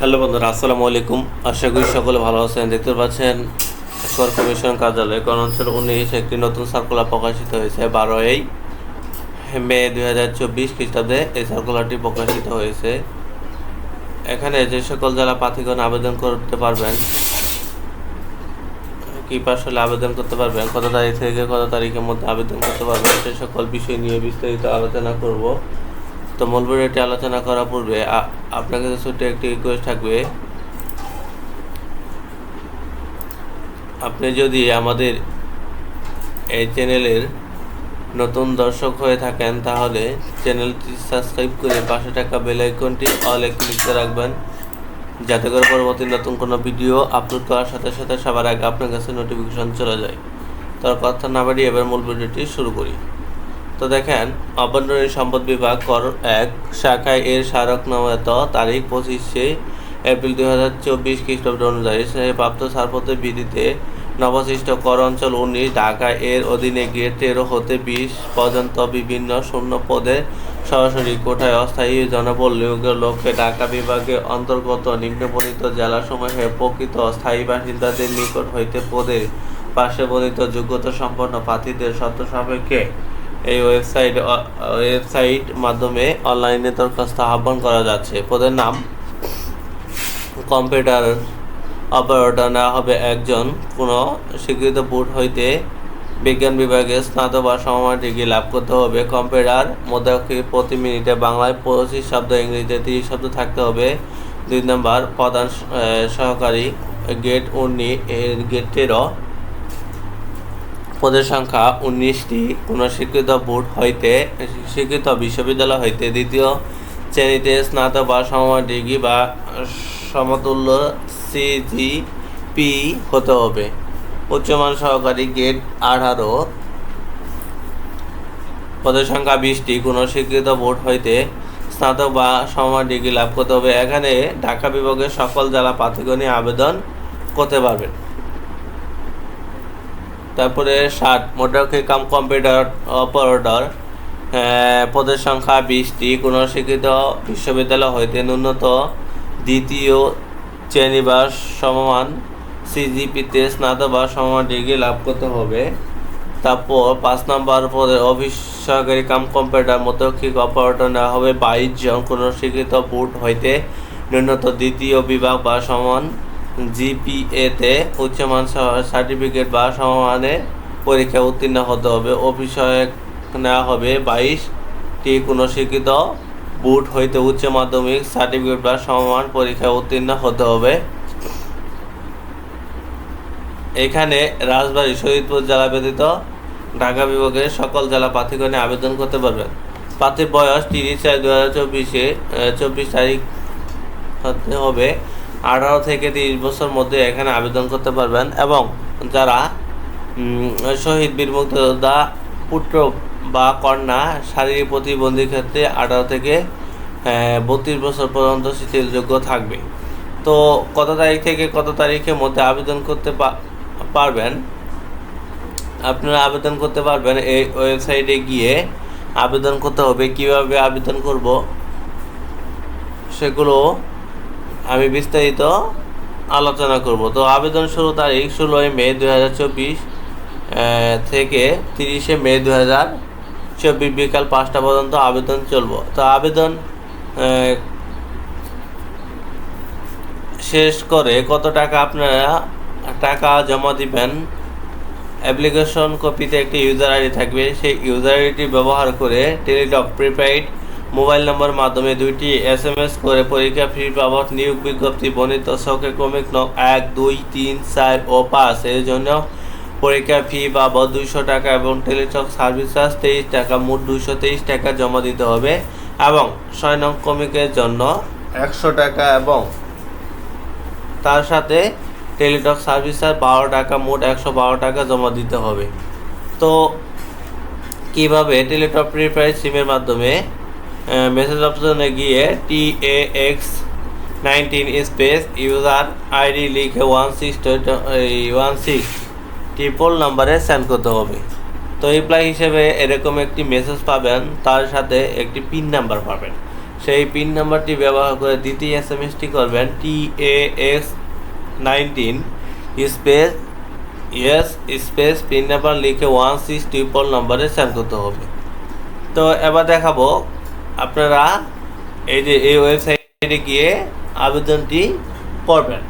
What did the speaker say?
Hello বন্ধুরা, আসসালামু আলাইকুম। আশা করি সকলে ভালো আছেন, দেখতে পাচ্ছেন কর কমিশন কার্যালয় কোন অঞ্চল উনিশ একটি নতুন সার্কুলার প্রকাশিত হয়েছে, বারোই মে দুই হাজার চব্বিশ খ্রিস্টাব্দে এই সার্কুলারটি প্রকাশিত হয়েছে। এখানে যে সকল জেলা প্রার্থীগণ আবেদন করতে পারবেন, কি পাশলে আবেদন করতে পারবেন, কত তারিখ থেকে কত তারিখের মধ্যে আবেদন করতে পারবেন, সে সকল বিষয় নিয়ে বিস্তারিত আলোচনা করব। তো মূল ভিডিওটি আলোচনা করার পূর্বে আপনার কাছে ছোট্ট একটি রিকোয়েস্ট থাকবে। আপনি যদি আমাদের এই চ্যানেলের নতুন দর্শক হয়ে থাকেন, তাহলে চ্যানেলটি সাবস্ক্রাইব করে পাশে থাকা বেল আইকনটি অলে ক্লিক করে রাখবেন, যাতে করে পরবর্তী নতুন কোনো ভিডিও আপলোড করার সাথে সাথে সবার আগে আপনার কাছে নোটিফিকেশন চলে যায়। তার কথা না বাড়িয়ে এবার মূল ভিডিওটি শুরু করি। তো দেখেন, অভ্যন্তরীণ সম্পদ বিভাগ কর এক, শাখায় এর স্মারক স্মারকনামাত তারিখ পঁচিশে এপ্রিল দুই হাজার চব্বিশ খ্রিস্টাব্দ অনুযায়ী প্রাপ্ত ছাড়পত্রের ভিত্তিতে নবসৃষ্ট কর অঞ্চল উনিশ ঢাকা এর অধীনে গিয়ে তেরো হতে বিশ পর্যন্ত বিভিন্ন শূন্য পদে সরাসরি কোঠায় অস্থায়ী জনবল নিয়োগের লক্ষ্যে ঢাকা বিভাগের অন্তর্গত নিম্নবর্ণিত জেলাসমূহে প্রকৃত স্থায়ী বাসিন্দাদের নিকট হইতে পদে পাশে বর্ণিত যোগ্যতা সম্পন্ন প্রার্থীদের শর্ত সাপেক্ষে এই ওয়েবসাইট ওয়েবসাইট মাধ্যমে অনলাইনে দরখাস্ত আহ্বান করা যাচ্ছে। পদের নাম কম্পিউটার অপারেটর নেওয়া হবে একজন। কোনো স্বীকৃত বোর্ড হইতে বিজ্ঞান বিভাগে স্নাতক বা সমমান ডিগ্রি লাভ করতে হবে। কম্পিউটার মধ্যে প্রতি মিনিটে বাংলায় পঁচিশ শব্দ, ইংরেজিতে তিরিশ শব্দ থাকতে হবে। দুই নম্বর প্রধান সহকারী গেট উনিশ গেট তেরো পদের সংখ্যা উনিশটি। কোনো স্বীকৃত বোর্ড হইতে, স্বীকৃত বিশ্ববিদ্যালয় হইতে দ্বিতীয় শ্রেণীতে স্নাতক বা সমমান ডিগ্রি বা সমতুল্য সিজিপি হতে হবে। উচ্চমান সহকারী গেট আঠারো। পদের সংখ্যা বিশটি। কোনো স্বীকৃত বোর্ড হইতে স্নাতক বা সমমান ডিগ্রি লাভ করতে হবে। এখানে ঢাকা বিভাগের সকল জেলা প্রার্থীগণই আবেদন করতে পারবেন। তারপরে সাত মোটরকে কাম কম্পিউটার অপারেটর পদের সংখ্যা বিশটি, কোনো শিক্ষিত বিশ্ববিদ্যালয় হইতে ন্যূনত দ্বিতীয় শ্রেণি বা সমমান সিজিপিতে স্নাতক বা সমমান ডিগ্রি লাভ করতে হবে। তারপর পাঁচ নম্বর পদে অফিস সহকারী কাম কম্পিউটার মতক্ষিক অপারেটর নেওয়া হবে? বাইশ জন, কোনো স্বীকৃত বোর্ড হইতে ন্যূনত দ্বিতীয় বিভাগ বা সমান জিপিএতে উচ্চমান সার্টিফিকেট বা সমমানের পরীক্ষা উত্তীর্ণ হতে হবে। অফিস সহায়ক নেওয়া হবে বাইশটি। কোনো স্বীকৃত বোর্ড হইতে উচ্চ মাধ্যমিক সার্টিফিকেট বা সমমান পরীক্ষা উত্তীর্ণ হতে হবে। এখানে রাজবাড়ী, শহীদপুর জেলা ব্যতীত ঢাকা বিভাগের সকল জেলা প্রার্থীগণে আবেদন করতে পারবেন। প্রার্থীর বয়স তিরিশ চার দু হাজার চব্বিশে চব্বিশ তারিখ হতে হবে। আঠারো থেকে তিরিশ বছর মধ্যে এখানে আবেদন করতে পারবেন এবং যারা শহীদ বীর মুক্তিযোদ্ধা পুত্র বা কন্যা শারীরিক প্রতিবন্ধীর ক্ষেত্রে আঠারো থেকে বত্রিশ বছর পর্যন্ত শিথিলযোগ্য থাকবে। তো কত তারিখ থেকে কত তারিখের মধ্যে আবেদন করতে পারবেন? আপনারা আবেদন করতে পারবেন এই ওয়েবসাইটে গিয়ে আবেদন করতে হবে। কীভাবে আবেদন করব? সেগুলো আমি বিস্তারিত আলোচনা করব। তো আবেদন শুরু তারিখ ষোলোই মে দু হাজার চব্বিশ থেকে তিরিশে মে দু হাজার চব্বিশ বিকাল পাঁচটা পর্যন্ত আবেদন চলব। তো আবেদন শেষ করে কত টাকা আপনারা টাকা জমা দিবেন? অ্যাপ্লিকেশন কপিতে একটি ইউজার আইডি থাকবে। সেই ইউজার আইডি ব্যবহার করে টেলিটক প্রিপেইড মোবাইল নম্বর মাধ্যমে দুইটি এস এম এস করে পরীক্ষা ফি বাবদ নিয়োগ বিজ্ঞপ্তি বর্ণিত। শখে ক্রমিক নক এক, দুই, তিন, চার ও পাঁচ। এর জন্য পরীক্ষা ফি বাবদ দুইশো টাকা এবং টেলিটক সার্ভিস চার্জ তেইশ টাকা, মোট দুইশো তেইশ টাকা জমা দিতে হবে এবং ছয় নং ক্রমিকের জন্য একশো টাকা এবং তার সাথে টেলিটক সার্ভিস চার্জ বারো টাকা, মোট একশো বারো টাকা জমা দিতে হবে। তো কীভাবে টেলিটক প্রিপেড সিমের মাধ্যমে মেসেজ অপশনে গিয়ে T A X nineteen space user ID লিখে one six one six triple নাম্বারে সেন্ড করতে হবে। তো রিপ্লাই হিসেবে এরকম একটি মেসেজ পাবেন, তার সাথে একটি পিন নাম্বার পাবেন। সেই পিন নাম্বারটি ব্যবহার করে দ্বিতীয় এস এম এসটি করবেন T A S nineteen space yes space pin number লিখে ওয়ান সিক্স ট্রিপল নম্বরে সেন্ড করতে হবে। তো এবার দেখাবো আপনারা এই যে এই ওয়েবসাইটে গিয়ে আবেদনটি করবেন।